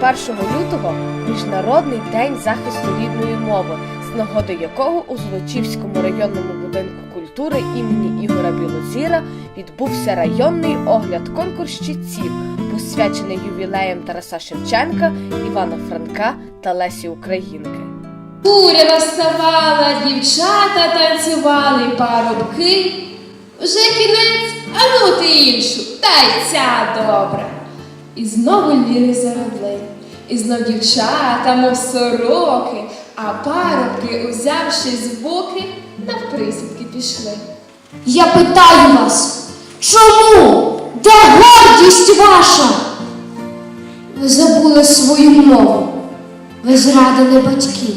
21 лютого Міжнародний день захисту рідної мови, з нагоди якого у Золочівському районному будинку культури імені Ігора Білозіра відбувся районний огляд конкурс чітців, посвячений ювілеєм Тараса Шевченка, Івана Франка та Лесі Українки. Буря вставала, дівчата танцювали парубки. Вже кінець, а ну ти іншу, та й ця добра. І знову ліри заробли, і знов дівчата, мов сороки, а парубки, узявшись в боки, навприсідки пішли. Я питаю вас, чому? Де гордість ваша? Ви забули свою мову, ви зрадили батьків,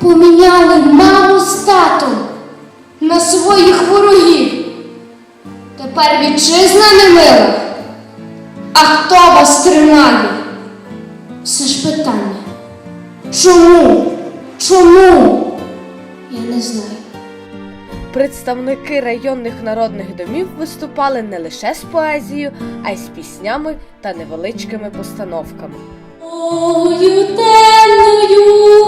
поміняли маму з татом на своїх ворогів. Тепер вітчизна не мила. А хто вас тримає? Все ж питання. Чому? Чому? Я не знаю. Представники районних народних домів виступали не лише з поезією, а й з піснями та невеличкими постановками. Ою темною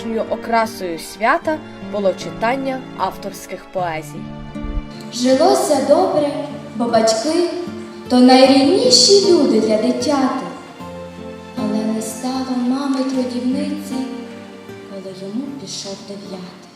Справжньою окрасою свята було читання авторських поезій. Жилося добре, бо батьки то найрідніші люди для дитяти. Але не стало мами трудівниці, коли йому пішов дев'ятий.